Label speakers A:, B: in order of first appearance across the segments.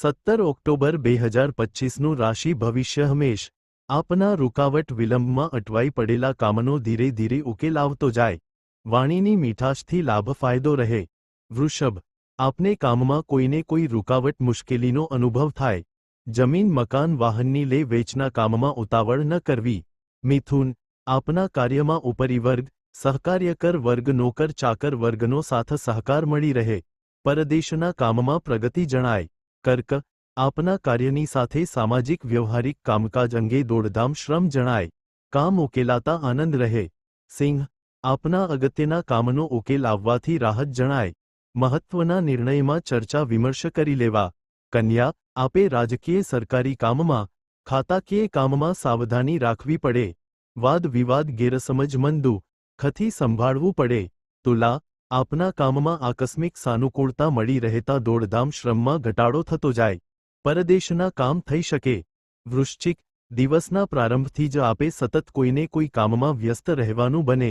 A: સત્તર ઓક્ટોબર બે હજાર પચ્ચીસનું રાશિ ભવિષ્ય હંમેશ. આપના રૂકાવટ વિલંબમાં અટવાઈ પડેલા કામનો ધીરે ધીરે ઉકેલ આવતો જાય. વાણીની મીઠાશથી લાભ ફાયદો રહે. વૃષભ, આપને કામમાં કોઈને કોઈ રૂકાવટ મુશ્કેલીનો અનુભવ થાય. જમીન, મકાન, વાહનની લે વેચના કામમાં ઉતાવળ ન કરવી. મિથુન, આપના કાર્યમાં ઉપરી વર્ગ, સહકાર્યકર વર્ગ નોકર ચાકર વર્ગનો સાથ સહકાર મળી રહે. પરદેશના કામમાં પ્રગતિ જણાય. કર્ક આપના કાર્યની સાથે સામાજિક વ્યવહારિક કામકાજ અંગે દોડધામ શ્રમ જણાય કામ ઉકેલાતા આનંદ રહે સિંહ આપના અગત્યના કામનો ઉકેલ આવવાથી રાહત જણાય મહત્વના નિર્ણયમાં ચર્ચા વિમર્શ કરી લેવા કન્યા આપે રાજકીય સરકારી કામમાં ખાતાકીય કામમાં સાવધાની રાખવી પડે વાદ વિવાદ ગેરસમજ મંદુ ખથી સંભાળવું પડે તુલા આપના કામમાં આકસ્મિક સાનુકૂળતા મળી રહેતા દોડધામ શ્રમમાં ઘટાડો થતો જાય પરદેશના કામ થઈ શકે વૃશ્ચિક દિવસના પ્રારંભથી જ આપે સતત કોઈને કોઈ કામમાં વ્યસ્ત રહેવાનું બને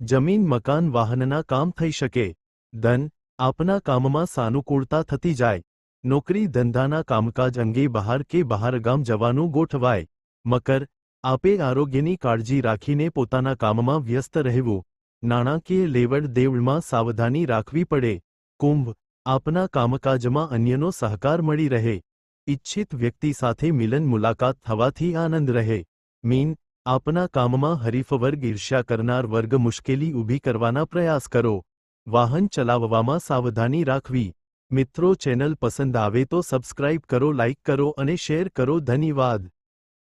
A: જમીન મકાન વાહનના કામ થઈ શકે ધન આપના કામમાં સાનુકૂળતા થતી જાય નોકરી ધંધાના કામકાજ અંગે બહાર કે બહારગામ જવાનું ગોઠવાય મકર આપે આરોગ્યની કાળજી રાખીને પોતાના કામમાં વ્યસ્ત રહેવું નાણાકીય લેવડ દેવડમાં સાવધાની રાખવી પડે. કુંભ, આપના કામકાજમાં અન્યનો સહકાર મળી રહે. ઇચ્છિત વ્યક્તિ સાથે મિલન મુલાકાત થવાથી આનંદ રહે. મીન, આપના કામમાં હરીફવર્ગ ઈર્ષ્યા કરનાર વર્ગ મુશ્કેલી ઊભી કરવાના પ્રયાસ કરો. વાહન ચલાવવામાં સાવધાની રાખવી. મિત્રો ચેનલ પસંદ આવે તો સબસ્ક્રાઇબ કરો, લાઇક કરો અને શેર કરો. ધન્યવાદ.